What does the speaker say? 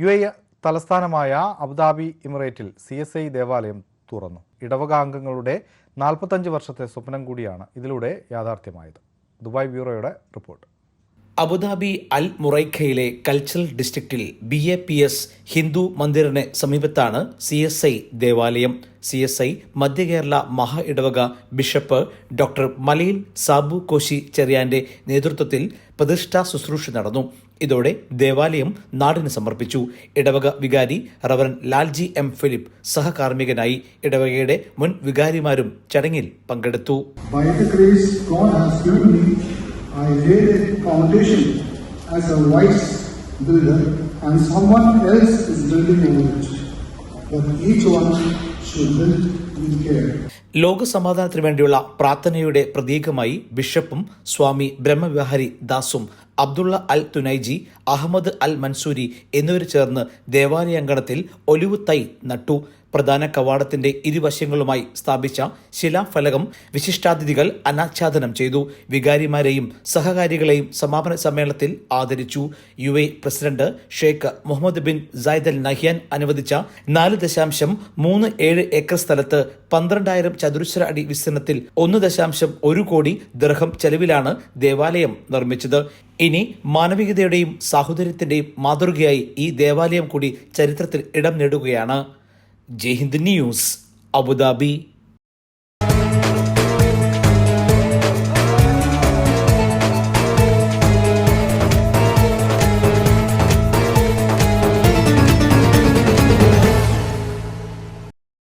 U A തലസ്ഥാനമായ Abu Dhabi ഇമിറേറ്റിൽ C S I ദേവാലയം തുറന്നു. ഇടവക അംഗങ്ങളുടെ നാൽപ്പത്തഞ്ച് വർഷത്തെ സ്വപ്നം കൂടിയാണ് ഇതിലൂടെ യാഥാർത്ഥ്യമായത്. ദുബായ് ബ്യൂറോയുടെ റിപ്പോർട്ട്. അബുദാബി അൽ മുറൈഖയിലെ കൾച്ചറൽ ഡിസ്ട്രിക്റ്റിൽ B A P S Hindu മന്ദിറിന് സമീപത്താണ് സി എസ് ഐ ദേവാലയം. സി എസ് ഐ മധ്യ കേരള മഹാ ഇടവക ബിഷപ്പ് ഡോക്ടർ മലയിൽ സാബു കോശി ചെറിയാന്റെ നേതൃത്വത്തിൽ പ്രതിഷ്ഠാ ശുശ്രൂഷ നടന്നു. ഇതോടെ ദേവാലയം നാടിന് സമർപ്പിച്ചു. ഇടവക വികാരി റവറൻ ലാൽജി എം ഫിലിപ്പ് സഹകാർമ്മികനായി ഇടവകയുടെ മുൻ വികാരിമാരും ചടങ്ങിൽ പങ്കെടുത്തു. I laid a foundation as a wise builder, and someone else is building over it. But each one should build with care. ലോകസമാധാനത്തിനു വേണ്ടിയുള്ള പ്രാർത്ഥനയുടെ പ്രതീകമായി ബിഷപ്പും Swami Brahmavihari ദാസും Abdullah Al Tunaiji Ahmed Al Mansoori എന്നിവർ ചേർന്ന് ദേവാലയങ്കണത്തിൽ ഒലിവ് തൈ നട്ടു. പ്രധാന കവാടത്തിന്റെ ഇരുവശങ്ങളുമായി സ്ഥാപിച്ച ശിലാഫലകം വിശിഷ്ടാതിഥികൾ അനാച്ഛാദനം ചെയ്തു. വികാരിമാരെയും സഹകാരികളെയും സമാപന സമ്മേളനത്തിൽ ആദരിച്ചു. U A president Sheikh Mohammed bin Zayed Al Nahyan അനുവദിച്ച നാല് ദശാംശം മൂന്ന് ഏഴ് ഏക്കർ സ്ഥലത്ത് പന്ത്രണ്ടായിരം ചതുരശ്ര അടി വിസ്തീർണത്തിൽ ഒന്ന് ദശാംശം ഒരു കോടി ദർഹം ചെലവിലാണ് ദേവാലയം നിർമ്മിച്ചത്. ഇനി മാനവികതയുടെയും സാഹോദര്യത്തിന്റെയും മാതൃകയായി ഈ ദേവാലയം കൂടി ചരിത്രത്തിൽ ഇടം നേടുകയാണ്. Jaihind news Abu Dhabi.